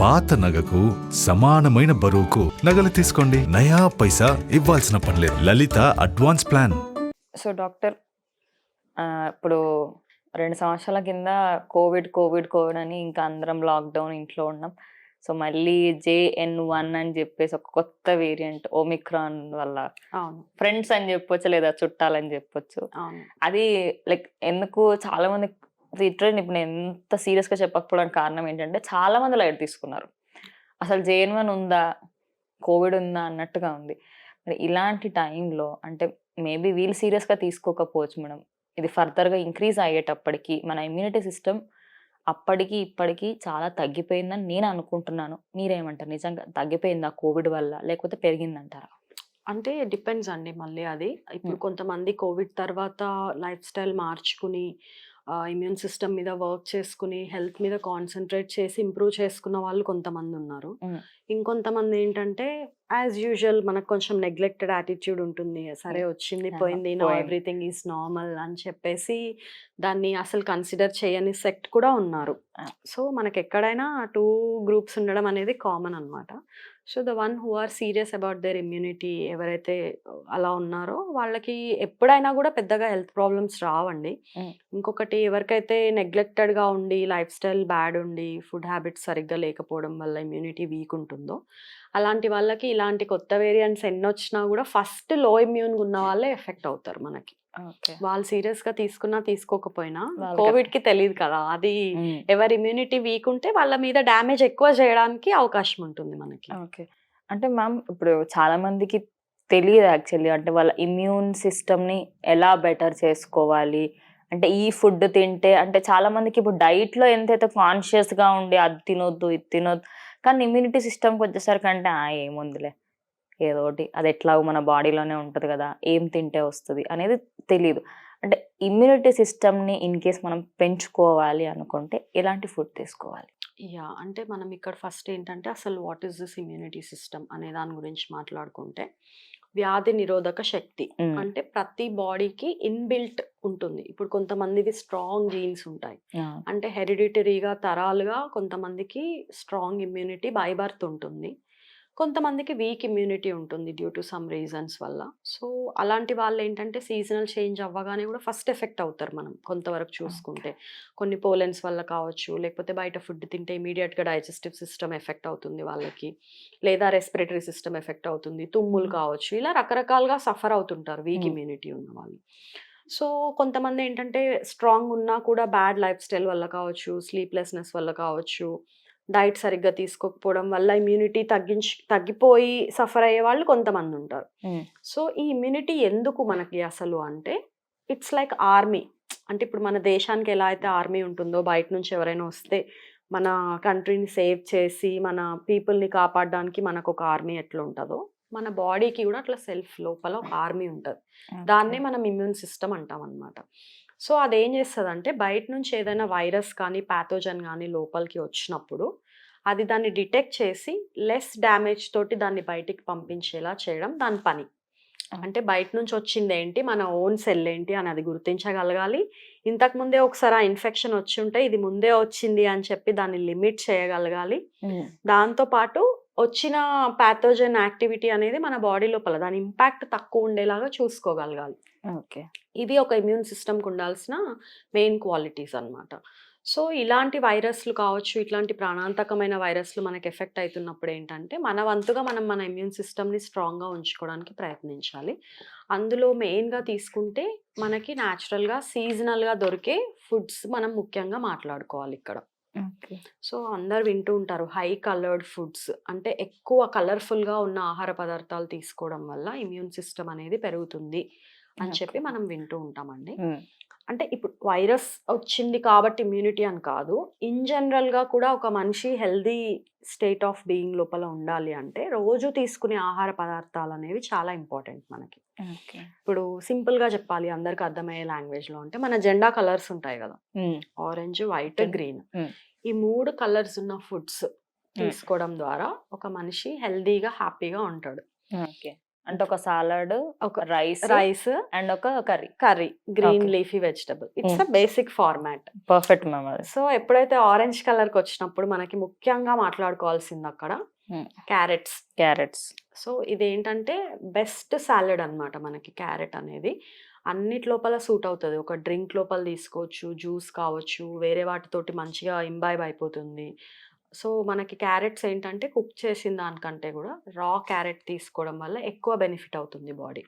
పాత నగకు సమానమైన బరువుకు నగలు తీసుకోండి. నయా పైసా ఇవ్వాల్సిన పనిలేదు Lalitha advance plan. So doctor ఇప్పుడు రెండు సంవత్సరాల కింద కోవిడ్ కోవిడ్ కోవిడ్ అని ఇంకా అందరం లాక్డౌన్ ఇంట్లో ఉన్నాం. సో మళ్ళీ జేఎన్ వన్ అని చెప్పేసి ఒక కొత్త వేరియంట్ ఓమిక్రాన్ వల్ల అవును. ఫ్రెండ్స్ అని చెప్పొచ్చు లేదా చుట్టాలని చెప్పొచ్చు. అవును. అది లైక్ ఎందుకు చాలా మంది లిటరల్ ఇప్పుడు నేను ఎంత సీరియస్గా చెప్పకపోవడానికి కారణం ఏంటంటే చాలా మంది లైట్ తీసుకున్నారు. అసలు జేఎన్ వన్ ఉందా? కోవిడ్ ఉందా? అన్నట్టుగా ఉంది. మరి ఇలాంటి టైంలో అంటే మేబీ వీళ్ళు సీరియస్గా తీసుకోకపోవచ్చు మేడం. ఇది ఫర్దర్గా ఇంక్రీజ్ అయ్యేటప్పటికి మన ఇమ్యూనిటీ సిస్టమ్ అప్పటికి ఇప్పటికి చాలా తగ్గిపోయిందని నేను అనుకుంటున్నాను. మీరేమంటారు? నిజంగా తగ్గిపోయిందా కోవిడ్ వల్ల? లేకపోతే పెరిగిందంటారా? అంటే డిపెండ్స్ అండి మళ్ళీ అది. ఇప్పుడు కొంతమంది కోవిడ్ తర్వాత లైఫ్ స్టైల్ మార్చుకుని ఇమ్యూన్ సిస్టమ్ మీద వర్క్ చేసుకుని హెల్త్ మీద కాన్సన్ట్రేట్ చేసి ఇంప్రూవ్ చేసుకున్న వాళ్ళు కొంతమంది ఉన్నారు. ఇంకొంతమంది ఏంటంటే యాజ్ యూజువల్ మనకు కొంచెం నెగ్లెక్టెడ్ యాటిట్యూడ్ ఉంటుంది సరే వచ్చింది పోయింది నా. ఎవ్రీథింగ్ ఈజ్ నార్మల్ అని చెప్పేసి దాన్ని అసలు కన్సిడర్ చేయని సెక్ట్ కూడా ఉన్నారు. సో మనకి ఎక్కడైనా టూ గ్రూప్స్ ఉండడం అనేది కామన్ అన్నమాట so the one who are serious about their immunity ఎవరైతే అలా ఉన్నారో వాళ్ళకి ఎప్పుడైనా కూడా పెద్దగా హెల్త్ ప్రాబ్లమ్స్ రావండి. ఇంకొకటి ఎవరికైతే నెగ్లెక్టెడ్గా ఉండి లైఫ్ స్టైల్ బ్యాడ్ ఉండి ఫుడ్ హ్యాబిట్స్ సరిగ్గా లేకపోవడం వల్ల ఇమ్యూనిటీ వీక్ ఉంటుందో అలాంటి వాళ్ళకి ఇలాంటి కొత్త వేరియంట్స్ ఎన్ని వచ్చినా కూడా ఫస్ట్లో ఇమ్యూన్ ఉన్న వాళ్ళే ఎఫెక్ట్ అవుతారు మనకి వాళ్ళు సీరియస్గా తీసుకున్నా తీసుకోకపోయినా కోవిడ్కి తెలియదు కదా అది ఎవరి ఇమ్యూనిటీ వీక్ ఉంటే వాళ్ళ మీద డ్యామేజ్ ఎక్కువ చేయడానికి అవకాశం ఉంటుంది మనకి. ఓకే. అంటే మ్యామ్ ఇప్పుడు చాలా మందికి తెలియదు యాక్చువల్లీ అంటే వాళ్ళ ఇమ్యూన్ సిస్టమ్ని ఎలా బెటర్ చేసుకోవాలి? అంటే ఈ ఫుడ్ తింటే అంటే చాలా మందికి ఇప్పుడు డైట్లో ఎంతైతే కాన్షియస్గా ఉండి అది తినొద్దు ఇది తినొద్దు కానీ ఇమ్యూనిటీ సిస్టమ్కి వచ్చేసరికి అంటే "ఆ, ఏముందిలే. ఏదో ఒకటి అది ఎట్లా మన బాడీలోనే ఉంటుంది కదా ఏం తింటే వస్తుంది అనేది తెలియదు అంటే ఇమ్యూనిటీ సిస్టమ్ని ఇన్ కేస్ మనం పెంచుకోవాలి అనుకుంటే ఎలాంటి ఫుడ్ తీసుకోవాలి? యా అంటే మనం ఇక్కడ ఫస్ట్ ఏంటంటే అసలు what is this immunity system అనే దాని గురించి మాట్లాడుకుంటే వ్యాధి నిరోధక శక్తి. అంటే ప్రతి బాడీకి ఇన్బిల్ట్ ఉంటుంది. ఇప్పుడు కొంతమందికి స్ట్రాంగ్ జీన్స్ ఉంటాయి. అంటే హెరిడిటరీగా తరాలుగా కొంతమందికి స్ట్రాంగ్ ఇమ్యూనిటీ బై బర్త్ ఉంటుంది. కొంతమందికి వీక్ ఇమ్యూనిటీ ఉంటుంది డ్యూ టు సమ్ రీజన్స్ వల్ల. సో అలాంటి వాళ్ళు ఏంటంటే సీజనల్ చేంజ్ అవ్వగానే కూడా ఫస్ట్ ఎఫెక్ట్ అవుతారు మనం కొంతవరకు చూసుకుంటే. కొన్ని పోలెన్స్ వల్ల కావచ్చు లేకపోతే బయట ఫుడ్ తింటే ఇమీడియట్గా డైజెస్టివ్ సిస్టమ్ ఎఫెక్ట్ అవుతుంది వాళ్ళకి. లేదా రెస్పిరేటరీ సిస్టమ్ ఎఫెక్ట్ అవుతుంది తుమ్ములు. కావచ్చు ఇలా రకరకాలుగా సఫర్ అవుతుంటారు వీక్. ఇమ్యూనిటీ ఉన్న వాళ్ళు. సో కొంతమంది ఏంటంటే స్ట్రాంగ్ ఉన్నా కూడా బ్యాడ్ లైఫ్ స్టైల్ వల్ల కావచ్చు స్లీప్లెస్నెస్ వల్ల కావచ్చు డైట్ సరిగ్గా తీసుకోకపోవడం వల్ల ఇమ్యూనిటీ తగ్గించి తగ్గిపోయి సఫర్ అయ్యే వాళ్ళు కొంతమంది ఉంటారు. సో ఈ ఇమ్యూనిటీ ఎందుకు మనకి అసలు అంటే ఇట్స్ లైక్ ఆర్మీ. అంటే ఇప్పుడు మన దేశానికి ఎలా అయితే ఆర్మీ ఉంటుందో బయట నుంచి ఎవరైనా వస్తే మన కంట్రీని సేవ్ చేసి మన పీపుల్ని కాపాడడానికి మనకు ఒక ఆర్మీ ఎట్లా ఉంటుందో మన బాడీకి కూడా అట్లా సెల్ఫ్ లోపల ఒక ఆర్మీ ఉంటుంది. దాన్నే మనం ఇమ్యూన్ సిస్టమ్ అంటాం అనమాట సో అదేం చేస్తుంది అంటే బయట నుంచి ఏదైనా వైరస్ కానీ ప్యాథోజన్ కానీ లోపలికి వచ్చినప్పుడు అది దాన్ని డిటెక్ట్ చేసి లెస్ డ్యామేజ్ తోటి దాన్ని బయటికి పంపించేలా చేయడం దాని పని. అంటే బయట నుంచి వచ్చింది ఏంటి మన ఓన్ సెల్ ఏంటి అని అది గుర్తించగలగాలి. ఇంతకు ముందే ఒకసారి ఆ ఇన్ఫెక్షన్ వచ్చి ఉంటే ఇది ముందే వచ్చింది అని చెప్పి దాన్ని లిమిట్ చేయగలగాలి. మ్మ్. దాంతో పాటు వచ్చిన ప్యాథోజన్ యాక్టివిటీ అనేది మన బాడీ లోపల దాని ఇంపాక్ట్ తక్కువ ఉండేలాగా చూసుకోగలగాలి. ఓకే. ఇవి ఒక ఇమ్యూన్ సిస్టమ్కి ఉండాల్సిన మెయిన్ క్వాలిటీస్ అన్నమాట. సో ఇలాంటి వైరస్లు కావచ్చు ఇట్లాంటి ప్రాణాంతకమైన వైరస్లు మనకి ఎఫెక్ట్ అవుతున్నప్పుడు ఏంటంటే మన వంతుగా మనం మన ఇమ్యూన్ సిస్టమ్ని స్ట్రాంగ్గా ఉంచుకోవడానికి ప్రయత్నించాలి. అందులో మెయిన్గా తీసుకుంటే మనకి న్యాచురల్గా సీజనల్గా దొరికే ఫుడ్స్ మనం ముఖ్యంగా మాట్లాడుకోవాలి ఇక్కడ. సో అందరు వింటూ ఉంటారు హై కలర్డ్ ఫుడ్స్. అంటే ఎక్కువ కలర్ఫుల్గా ఉన్న ఆహార పదార్థాలు తీసుకోవడం వల్ల ఇమ్యూన్ సిస్టమ్ అనేది పెరుగుతుంది. అని చెప్పి మనం వింటూ ఉంటామండి. అంటే ఇప్పుడు వైరస్ వచ్చింది కాబట్టి ఇమ్యూనిటీ అని కాదు. ఇన్ జనరల్గా కూడా ఒక మనిషి హెల్దీ స్టేట్ ఆఫ్ బీయింగ్ లోపల ఉండాలి అంటే రోజు తీసుకునే ఆహార పదార్థాలు అనేవి చాలా ఇంపార్టెంట్ మనకి. ఇప్పుడు సింపుల్గా చెప్పాలి అందరికి అర్థమయ్యే లాంగ్వేజ్లో అంటే మన జెండా కలర్స్ ఉంటాయి కదా. Orange white. గ్రీన్. ఈ మూడు కలర్స్ ఉన్న ఫుడ్స్ తీసుకోవడం ద్వారా ఒక మనిషి హెల్దీగా హ్యాపీగా ఉంటాడు. ఓకే. అంటే ఒక సాలడ్ ఒక రైస్ రైస్ అండ్ ఒక curry. Curry green. Leafy vegetable. It's. A basic format perfect ma'am so ఎప్పుడైతే ఆరెంజ్ కలర్కి వచ్చినప్పుడు మనకి ముఖ్యంగా మాట్లాడుకోవాల్సింది అక్కడ Mm. క్యారెట్స్. క్యారెట్స్. సో ఇదేంటంటే బెస్ట్ సాలెడ్ అన్నమాట మనకి క్యారెట్ అనేది. అన్నిటి లోపల సూట్ అవుతుంది. ఒక డ్రింక్ లోపల తీసుకోవచ్చు జ్యూస్ కావచ్చు వేరే వాటితోటి మంచిగా ఇంబైబ్ అయిపోతుంది. సో మనకి క్యారెట్స్ ఏంటంటే కుక్ చేసిన దానికంటే కూడా రా క్యారెట్ తీసుకోవడం వల్ల ఎక్కువ బెనిఫిట్ అవుతుంది బాడీ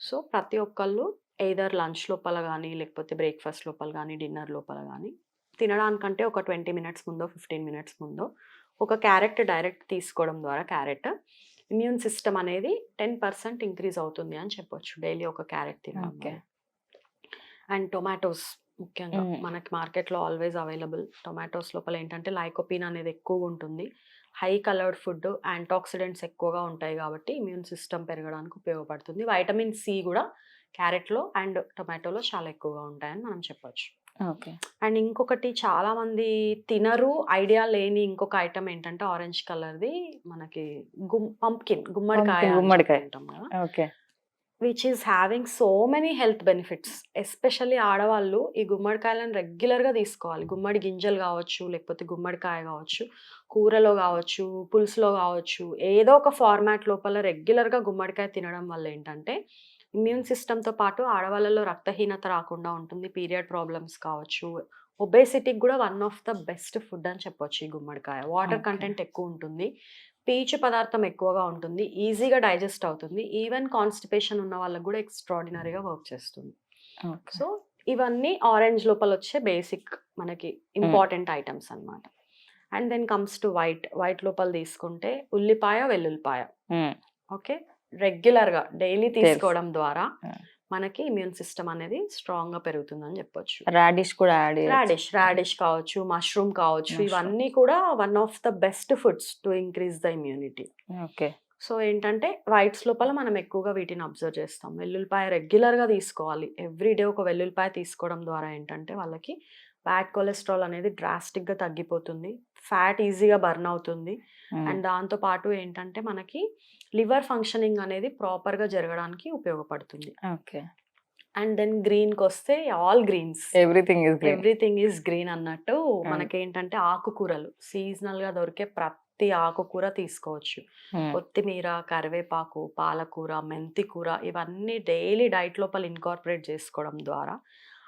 సో ప్రతి ఒక్కళ్ళు ఎయిదర్ లంచ్ లోపల కానీ లేకపోతే బ్రేక్ఫాస్ట్ లోపల కానీ డిన్నర్ లోపల కానీ తినడానికంటే ఒక ట్వంటీ మినిట్స్ ముందో ఫిఫ్టీన్ మినిట్స్ ముందో ఒక క్యారెట్ డైరెక్ట్ తీసుకోవడం ద్వారా క్యారెట్ ఇమ్యూన్ సిస్టమ్ అనేది టెన్ పర్సెంట్ ఇంక్రీజ్ అవుతుంది అని చెప్పొచ్చు డైలీ ఒక క్యారెట్ తినడం Okay. అండ్ టొమాటోస్ ముఖ్యంగా. మనకి మార్కెట్లో ఆల్వేస్ అవైలబుల్. టొమాటోస్ లోపల ఏంటంటే లైకోపిన్ అనేది ఎక్కువగా ఉంటుంది. హై కలర్డ్ ఫుడ్ యాంటాక్సిడెంట్స్ ఎక్కువగా ఉంటాయి కాబట్టి ఇమ్యూన్ సిస్టమ్ పెరగడానికి ఉపయోగపడుతుంది. వైటమిన్ సి కూడా క్యారెట్లో అండ్ టొమాటోలో చాలా ఎక్కువగా ఉంటాయని మనం చెప్పొచ్చు. ఓకే. అండ్ ఇంకొకటి చాలా మంది తినరు. ఐడియా లేని ఇంకొక ఐటమ్ ఏంటంటే ఆరెంజ్ కలర్ది మనకి గుమ్ పంప్కిన్ గుమ్మడికాయ అని గుమ్మడికాయ. చెప్పుకుంటాం కదా. Okay. Which is having so many health benefits especially ఆడవాళ్ళు ఈ గుమ్మడికాయలను రెగ్యులర్గా తీసుకోవాలి. గుమ్మడి గింజలు కావచ్చు లేకపోతే గుమ్మడికాయ కావచ్చు కూరలో కావచ్చు పులుసులో కావచ్చు ఏదో ఒక ఫార్మాట్ లోపల రెగ్యులర్గా గుమ్మడికాయ తినడం వల్ల ఏంటంటే ఇమ్యూన్ సిస్టమ్తో పాటు ఆడవాళ్ళలో రక్తహీనత రాకుండా ఉంటుంది పీరియడ్ ప్రాబ్లమ్స్ కావచ్చు. ఒబేసిటీకి కూడా one of the best food అని చెప్పొచ్చు ఈ గుమ్మడికాయ. వాటర్. కంటెంట్ ఎక్కువ ఉంటుంది. పీచు పదార్థం ఎక్కువగా ఉంటుంది ఈజీగా డైజెస్ట్ అవుతుంది ఈవెన్ కాన్స్టిపేషన్ ఉన్న వాళ్ళకి కూడా ఎక్స్ట్రాడినరీగా వర్క్ చేస్తుంది. సో ఇవన్నీ ఆరెంజ్ లోపల వచ్చే బేసిక్ మనకి ఇంపార్టెంట్ ఐటమ్స్ అన్నమాట. And then comes to white white లోపల తీసుకుంటే ఉల్లిపాయ వెల్లుల్లిపాయ. ఓకే? రెగ్యులర్గా డైలీ తీసుకోవడం ద్వారా. మనకి ఇమ్యూన్ సిస్టమ్ అనేది స్ట్రాంగ్గా పెరుగుతుందని చెప్పొచ్చు. రాడిష్ కూడా యాడ్ రాడిష్ రాడిష్ కావచ్చు మష్రూమ్ కావచ్చు. ఇవన్నీ కూడా one of the best foods to increase the immunity. Okay. So ఏంటంటే వైట్స్ లోపల మనం ఎక్కువగా వీటిని అబ్జర్వ్ చేస్తాం. వెల్లుల్లిపాయ రెగ్యులర్గా తీసుకోవాలి. ఎవ్రీ డే ఒక వెల్లుల్లిపాయ తీసుకోవడం ద్వారా ఏంటంటే వాళ్ళకి బ్యాడ్ కొలెస్ట్రాల్ అనేది డ్రాస్టిక్గా తగ్గిపోతుంది. ఫ్యాట్ ఈజీగా బర్న్ అవుతుంది. అండ్ దాంతో పాటు ఏంటంటే మనకి లివర్ ఫంక్షనింగ్ అనేది ప్రాపర్గా జరగడానికి ఉపయోగపడుతుంది. ఓకే. అండ్ దెన్ గ్రీన్కి వస్తే all greens. Everything is green. Everything is green అన్నట్టు మనకేంటంటే ఆకుకూరలు సీజనల్గా దొరికే ప్రతి ఆకుకూర తీసుకోవచ్చు. కొత్తిమీర కరివేపాకు పాలకూర మెంతి కూర ఇవన్నీ డైలీ డైట్ లోపల ఇన్కార్పొరేట్ చేసుకోవడం ద్వారా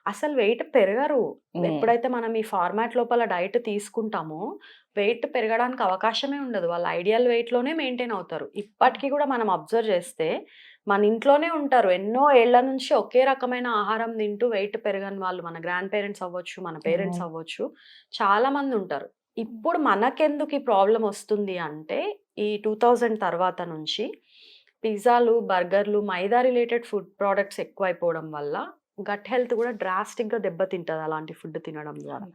అసలు వెయిట్ పెరగరు. ఎప్పుడైతే మనం ఈ ఫార్మాట్ లోపల డైట్ తీసుకుంటామో వెయిట్ పెరగడానికి అవకాశమే ఉండదు. వాళ్ళ ఐడియల్ వెయిట్లోనే మెయింటైన్ అవుతారు. ఇప్పటికీ కూడా మనం అబ్జర్వ్ చేస్తే మన ఇంట్లోనే ఉంటారు. ఎన్నో ఏళ్ళ నుంచి ఒకే రకమైన ఆహారం తింటూ వెయిట్ పెరగని వాళ్ళు మన గ్రాండ్ పేరెంట్స్ అవ్వచ్చు మన పేరెంట్స్. అవ్వచ్చు చాలా మంది ఉంటారు. ఇప్పుడు మనకెందుకు ఈ ప్రాబ్లం వస్తుంది అంటే ఈ టూ థౌజండ్ తర్వాత నుంచి పిజ్జాలు బర్గర్లు మైదా రిలేటెడ్ ఫుడ్ ప్రోడక్ట్స్ ఎక్కువైపోవడం వల్ల గట్ హెల్త్ కూడా డ్రాస్టిక్గా దెబ్బతింటుంది అలాంటి ఫుడ్ తినడం ద్వారా.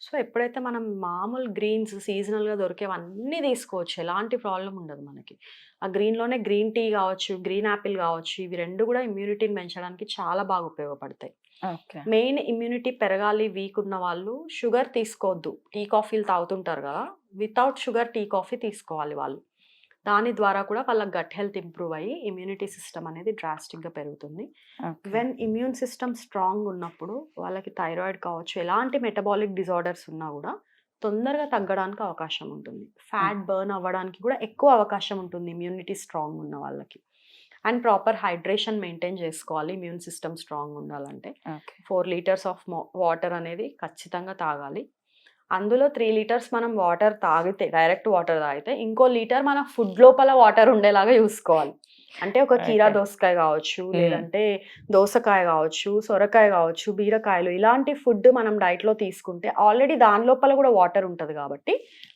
సో ఎప్పుడైతే మనం మామూలు గ్రీన్స్ సీజనల్గా దొరికేవన్నీ తీసుకోవచ్చు ఎలాంటి ప్రాబ్లం ఉండదు మనకి. ఆ గ్రీన్లోనే గ్రీన్ టీ కావచ్చు గ్రీన్ యాపిల్ కావచ్చు ఇవి రెండు కూడా ఇమ్యూనిటీని పెంచడానికి చాలా బాగా ఉపయోగపడతాయి. ఓకే. మెయిన్ ఇమ్యూనిటీ పెరగాలి వీక్ ఉన్న వాళ్ళు షుగర్ తీసుకోవద్దు. టీ కాఫీలు తాగుతుంటారు కదా వితౌట్ షుగర్ టీ కాఫీ తీసుకోవాలి వాళ్ళు. దాని ద్వారా కూడా వాళ్ళ గట్ హెల్త్ ఇంప్రూవ్ అయ్యి ఇమ్యూనిటీ సిస్టమ్ అనేది డ్రాస్టిక్గా పెరుగుతుంది. వెన్ ఇమ్యూన్ సిస్టమ్ స్ట్రాంగ్ ఉన్నప్పుడు వాళ్ళకి థైరాయిడ్ కావచ్చు ఎలాంటి మెటబాలిక్ డిజార్డర్స్ ఉన్నా కూడా తొందరగా తగ్గడానికి అవకాశం ఉంటుంది. ఫ్యాట్ బర్న్ అవ్వడానికి కూడా ఎక్కువ అవకాశం ఉంటుంది ఇమ్యూనిటీ స్ట్రాంగ్ ఉన్న వాళ్ళకి. అండ్ ప్రాపర్ హైడ్రేషన్ మెయింటైన్ చేసుకోవాలి ఇమ్యూన్ సిస్టమ్ స్ట్రాంగ్ ఉండాలంటే. ఫోర్ లీటర్స్ ఆఫ్ వాటర్ అనేది ఖచ్చితంగా తాగాలి. అందులో త్రీ లీటర్స్ మనం వాటర్ తాగితే డైరెక్ట్ వాటర్ తాగితే ఇంకో లీటర్ మన ఫుడ్ లోపల వాటర్ ఉండేలాగా చూసుకోవాలి అంటే ఒక కీరా. దోసకాయ కావచ్చు Hmm. లేదంటే దోసకాయ కావచ్చు సొరకాయ కావచ్చు బీరకాయలు ఇలాంటి ఫుడ్ మనం diet లో తీసుకుంటే ఆల్రెడీ దాని లోపల కూడా వాటర్ ఉంటుంది కాబట్టి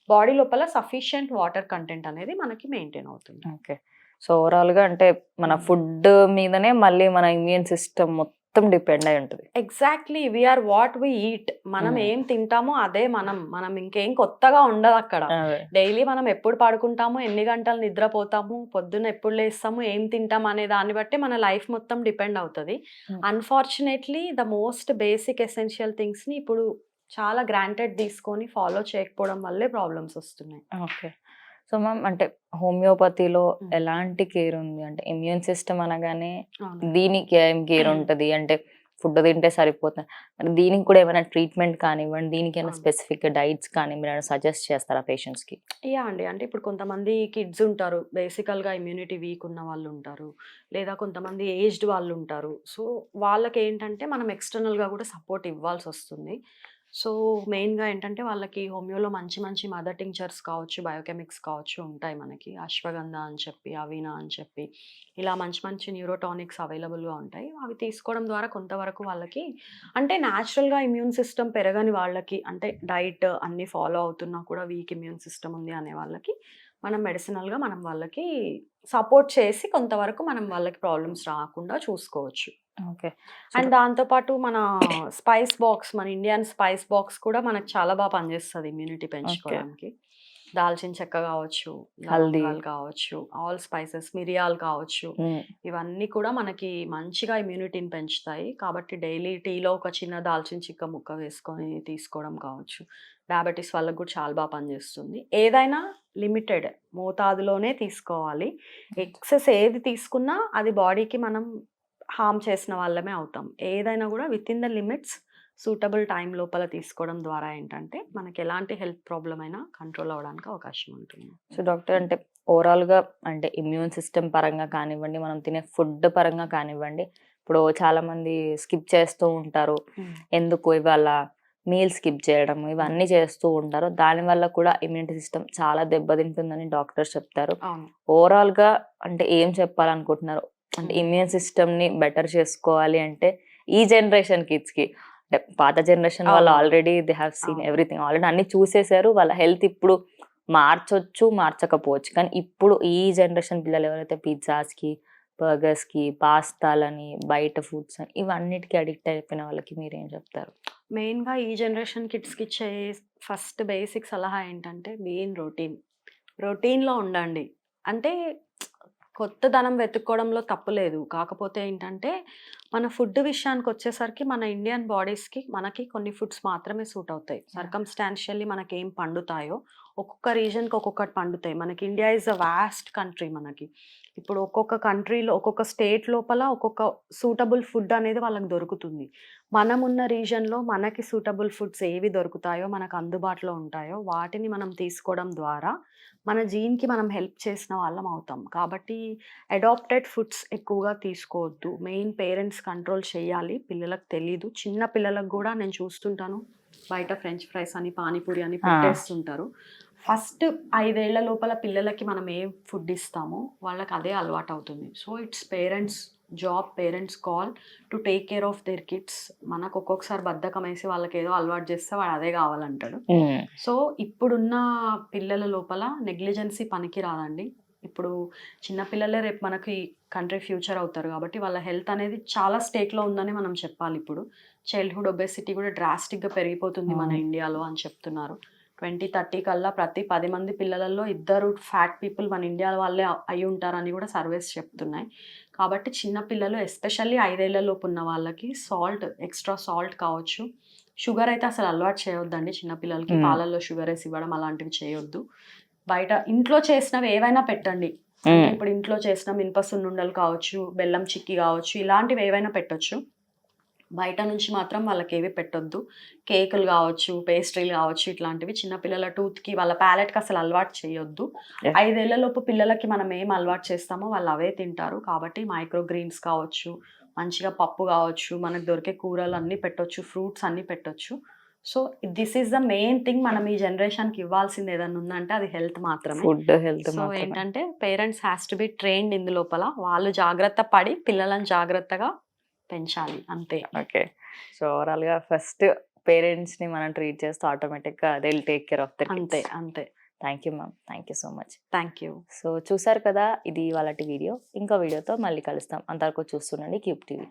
బాడీ లోపల సఫిషియంట్ వాటర్ కంటెంట్ అనేది మనకి మెయింటైన్ అవుతుంది ఓకే సో ఓవరాల్గా అంటే మన. ఫుడ్ మీదనే మళ్ళీ మన ఇమ్యూన్ సిస్టమ్ మొత్తం డిపెండ్ అయి ఉంటుంది. Exactly we are what we eat Hmm. ఏం తింటామో అదే మనం. మనం ఇంకేం కొత్తగా ఉండదు అక్కడ. డైలీ మనం ఎప్పుడు పడుకుంటాము ఎన్ని గంటలు నిద్రపోతాము పొద్దున్న ఎప్పుడు లేస్తాము ఏం తింటాం అనే దాన్ని బట్టి మన లైఫ్ మొత్తం డిపెండ్ అవుతుంది. Unfortunately the most basic essential థింగ్స్ని ఇప్పుడు చాలా గ్రాంటెడ్ తీసుకొని ఫాలో చేయకపోవడం వల్లే ప్రాబ్లమ్స్ వస్తున్నాయి. ఓకే సో మ్యామ్ అంటే హోమియోపతిలో. ఎలాంటి కేర్ ఉంది? అంటే ఇమ్యూన్ సిస్టమ్ అనగానే. దీనికి ఏం కేర్ ఉంటది? అంటే ఫుడ్ తింటే సరిపోతుంది. దీనికి కూడా ఏమైనా ట్రీట్మెంట్ కానివ్వండి దీనికి ఏమైనా. స్పెసిఫిక్ డైట్స్ కానీ మీరు సజెస్ట్ చేస్తారా పేషెంట్స్కి యా అండి. అంటే ఇప్పుడు కొంతమంది కిడ్స్ ఉంటారు బేసికల్గా ఇమ్యూనిటీ వీక్ ఉన్న వాళ్ళు ఉంటారు లేదా కొంతమంది ఏజ్డ్ వాళ్ళు ఉంటారు. సో వాళ్ళకి ఏంటంటే మనం ఎక్స్టర్నల్గా కూడా సపోర్ట్ ఇవ్వాల్సి వస్తుంది. సో మెయిన్గా ఏంటంటే వాళ్ళకి హోమియోలో మంచి మంచి మదర్ టింక్చర్స్ కావచ్చు బయోకెమిక్స్ కావచ్చు ఉంటాయి మనకి. అశ్వగంధ అని చెప్పి అవీనా అని చెప్పి. ఇలా మంచి మంచి న్యూరోటానిక్స్ అవైలబుల్గా ఉంటాయి. అవి తీసుకోవడం ద్వారా కొంతవరకు వాళ్ళకి అంటే న్యాచురల్గా ఇమ్యూన్ సిస్టమ్ పెరగని వాళ్ళకి అంటే డైట్ అన్నీ ఫాలో అవుతున్నా కూడా వీక్ ఇమ్యూన్ సిస్టమ్ ఉంది అనే వాళ్ళకి మనం మెడిసినల్గా మనం వాళ్ళకి సపోర్ట్ చేసి కొంతవరకు మనం వాళ్ళకి ప్రాబ్లమ్స్ రాకుండా చూసుకోవచ్చు. ఓకే. అండ్ దాంతోపాటు మన స్పైస్ బాక్స్ మన ఇండియన్ స్పైస్ బాక్స్ కూడా మనకు చాలా బాగా పనిచేస్తుంది ఇమ్యూనిటీ పెంచుకోవడానికి. దాల్చిన చెక్క కావచ్చు హల్దీ. కావచ్చు ఆల్ స్పైసెస్ మిరియాలు కావచ్చు ఇవన్నీ కూడా మనకి మంచిగా ఇమ్యూనిటీని పెంచుతాయి. కాబట్టి డైలీ టీలో ఒక చిన్న దాల్చిన చిక్క ముక్క వేసుకొని తీసుకోవడం కావచ్చు. డయాబెటీస్ వాళ్ళకు కూడా చాలా బాగా పనిచేస్తుంది. ఏదైనా లిమిటెడ్ మోతాదులోనే తీసుకోవాలి. ఎక్సెస్ ఏది తీసుకున్నా అది బాడీకి మనం హామ్ చేసిన వాళ్ళమే అవుతాం. ఏదైనా కూడా within the limits suitable time లోపల తీసుకోవడం ద్వారా ఏంటంటే మనకి ఎలాంటి హెల్త్ ప్రాబ్లం అయినా కంట్రోల్ అవ్వడానికి అవకాశం ఉంటుంది. సో డాక్టర్ అంటే ఓవరాల్గా అంటే ఇమ్యూన్ సిస్టమ్ పరంగా కానివ్వండి మనం తినే ఫుడ్ పరంగా కానివ్వండి ఇప్పుడు చాలా మంది స్కిప్ చేస్తూ ఉంటారు. ఎందుకు ఇవాళ మీల్ స్కిప్ చేయడం ఇవన్నీ చేస్తూ ఉంటారు. దానివల్ల కూడా ఇమ్యూనిటీ సిస్టమ్ చాలా దెబ్బతింటుందని డాక్టర్స్ చెప్తారు. అవును. ఓవరాల్గా అంటే ఏం చెప్పాలనుకుంటున్నారు? అంటే. ఇమ్యూన్ సిస్టమ్ని బెటర్ చేసుకోవాలి అంటే ఈ జనరేషన్ కిడ్స్కి అంటే పాత జనరేషన్ వాళ్ళు. Already they have seen. Everything already అన్ని చూసేశారు. వాళ్ళ హెల్త్ ఇప్పుడు మార్చొచ్చు మార్చకపోవచ్చు. కానీ ఇప్పుడు ఈ జనరేషన్ పిల్లలు ఎవరైతే పిజ్జాస్కి బర్గర్స్కి పాస్తాలని బయట ఫుడ్స్ అని ఇవన్నిటికీ అడిక్ట్ అయిపోయిన వాళ్ళకి మీరు ఏం చెప్తారు? మెయిన్గా ఈ జనరేషన్ కిడ్స్కి ఇచ్చే ఫస్ట్ బేసిక్ సలహా ఏంటంటే మెయిన్ రొటీన్. రొటీన్లో ఉండండి. అంటే కొత్త ధనం వెతుక్కోవడంలో తప్పులేదు కాకపోతే ఏంటంటే మన ఫుడ్ విషయానికి వచ్చేసరికి మన ఇండియన్ బాడీస్కి మనకి కొన్ని ఫుడ్స్ మాత్రమే సూట్ అవుతాయి. సర్కమ్స్టాన్షియల్లీ మనకి ఏం పండుతాయో ఒక్కొక్క రీజన్కి ఒక్కొక్కటి పండుతాయి. మనకి India is a vast country మనకి. ఇప్పుడు ఒక్కొక్క కంట్రీలో ఒక్కొక్క స్టేట్ లోపల ఒక్కొక్క సూటబుల్ ఫుడ్ అనేది వాళ్ళకి దొరుకుతుంది. మనం ఉన్న రీజన్లో మనకి సూటబుల్ ఫుడ్స్ ఏవి దొరుకుతాయో మనకు అందుబాటులో ఉంటాయో వాటిని మనం తీసుకోవడం ద్వారా మన జీన్కి మనం హెల్ప్ చేసిన వాళ్ళం అవుతాం. కాబట్టి అడాప్టెడ్ ఫుడ్స్ ఎక్కువగా తీసుకోవద్దు. మెయిన్ పేరెంట్స్ కంట్రోల్ చేయాలి. పిల్లలకు తెలీదు. చిన్న పిల్లలకు కూడా నేను చూస్తుంటాను. బయట ఫ్రెంచ్ ఫ్రైస్ అని పానీపూరి అని పెట్టేస్తుంటారు. ఫస్ట్ ఐదేళ్ళ లోపల పిల్లలకి మనం ఏ ఫుడ్ ఇస్తామో వాళ్ళకి అదే అలవాటు అవుతుంది. So it's parents job parents call to take care of their kids మనకు ఒక్కొక్కసారి బద్ధకం వేసి వాళ్ళకి ఏదో అలవాటు చేస్తే వాడు అదే కావాలంటాడు. సో ఇప్పుడున్న పిల్లల లోపల నెగ్లిజెన్సీ పనికి రాదండి. ఇప్పుడు చిన్నపిల్లలే రేపు మనకి కంట్రీ ఫ్యూచర్ అవుతారు కాబట్టి వాళ్ళ హెల్త్ అనేది చాలా స్టేట్లో ఉందని మనం చెప్పాలి ఇప్పుడు. చైల్డ్హుడ్ ఒబెసిటీ కూడా డ్రాస్టిక్గా పెరిగిపోతుంది మన. ఇండియాలో అని చెప్తున్నారు. ట్వంటీ థర్టీ కల్లా ప్రతి పది మంది పిల్లలలో ఇద్దరు ఫ్యాట్ పీపుల్ మన ఇండియా వాళ్ళే అయి ఉంటారని కూడా సర్వేస్ చెప్తున్నాయి. కాబట్టి చిన్న పిల్లలు ఎస్పెషల్లీ ఐదేళ్ళలోపు ఉన్న వాళ్ళకి సాల్ట్ ఎక్స్ట్రా సాల్ట్ కావచ్చు. షుగర్ అయితే అసలు అలవాటు చేయొద్దండి చిన్నపిల్లలకి. పాలల్లో షుగర్ వేసి ఇవ్వడం అలాంటివి చేయొద్దు. బయట ఇంట్లో చేసినవి ఏవైనా పెట్టండి. ఇప్పుడు ఇంట్లో చేసిన మినప సున్నుండలు కావచ్చు బెల్లం చిక్కి కావచ్చు ఇలాంటివి ఏవైనా పెట్టొచ్చు. బయట నుంచి మాత్రం వాళ్ళకి ఏవి పెట్టొద్దు. కేకులు కావచ్చు పేస్ట్రీలు కావచ్చు ఇట్లాంటివి చిన్నపిల్లల టూత్కి వాళ్ళ ప్యాలెట్కి అసలు అలవాటు చేయొద్దు. ఐదేళ్ళలోపు పిల్లలకి మనం ఏం అలవాటు చేస్తామో వాళ్ళు అవే తింటారు. కాబట్టి మైక్రో గ్రీన్స్ కావచ్చు మంచిగా పప్పు కావచ్చు మనకు దొరికే కూరలు అన్నీ పెట్టొచ్చు ఫ్రూట్స్ అన్నీ పెట్టొచ్చు. So this is the main thing మనం ఈ జనరేషన్కి ఇవ్వాల్సింది ఏదైనా ఉందంటే అది హెల్త్ మాత్రమే. ఫుడ్ హెల్త్ సో ఏంటంటే parents has to be trained ఇందు లోపల వాళ్ళు జాగ్రత్త పడి పిల్లలను జాగ్రత్తగా పెంచాలి. అంతే. ఓకే. సో ఓవరాల్గా ఫస్ట్ పేరెంట్స్ని మనం ట్రీట్ చేస్తే ఆటోమేటిక్గా they take care of their అంతే అంతే. Thank you ma'am. Thank you so much. Thank you. So చూసారు కదా ఇది వాళ్ళ వీడియో. ఇంకో వీడియోతో మళ్ళీ కలుస్తాం. అంతవరకు చూస్తుండండి క్యూబ్ టీవీ.